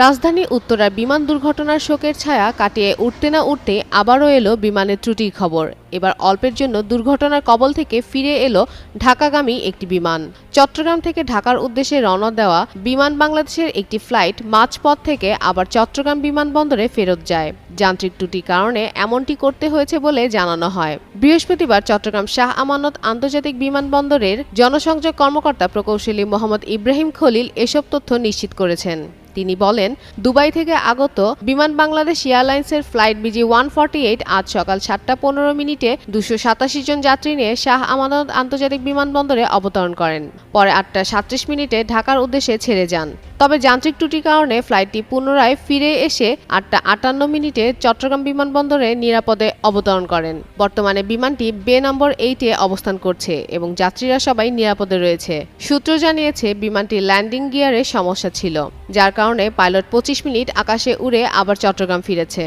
রাজধানী উত্তরার বিমান দুর্ঘটনার শোকের ছায়া কাটিয়ে উঠতে না উঠতে আবারও এলো বিমানের ত্রুটির খবর। এবার অল্পের জন্য দুর্ঘটনার কবল থেকে ফিরে এলো ঢাকাগামী একটি বিমান। চট্টগ্রাম থেকে ঢাকার উদ্দেশ্যে রওনা দেওয়া বিমান বাংলাদেশের একটি ফ্লাইট মাঝপথ থেকে আবার চট্টগ্রাম বিমানবন্দরে ফেরত যায়। যান্ত্রিক ত্রুটির কারণে এমনটি করতে হয়েছে বলে জানানো হয়। বৃহস্পতিবার চট্টগ্রাম শাহ আমানত আন্তর্জাতিক বিমানবন্দরের জনসংযোগ কর্মকর্তা প্রকৌশলী মোহাম্মদ ইব্রাহিম খলিল এসব তথ্য নিশ্চিত করেছেন। তিনি বলেন, দুবাই থেকে আগত বিমান বাংলাদেশ এয়ারলাইন্সের ফ্লাইট বিজি ওয়ান আজ সকাল সাতটা পনেরো মিনিটে দুশো সাতাশি জন যাত্রী নিয়ে শাহ আমানত আন্তর্জাতিক বিমানবন্দরে অবতরণ করেন। পরে আটটা সাতত্রিশ মিনিটে ঢাকার উদ্দেশ্যে ছেড়ে যান। তবে যান্ত্রিক ত্রুটির কারণে ফ্লাইটটি পুনরায় ফিরে এসে আটটা আটান্ন মিনিটে চট্টগ্রাম বিমানবন্দরে নিরাপদে অবতরণ করেন। বর্তমানে বিমানটি বে নম্বর এইটে অবস্থান করছে এবং যাত্রীরা সবাই নিরাপদে রয়েছে। সূত্র জানিয়েছে, বিমানটি ল্যান্ডিং গিয়ারে সমস্যা ছিল, যার কারণে পাইলট পঁচিশ মিনিট আকাশে উড়ে আবার চট্টগ্রাম ফিরেছে।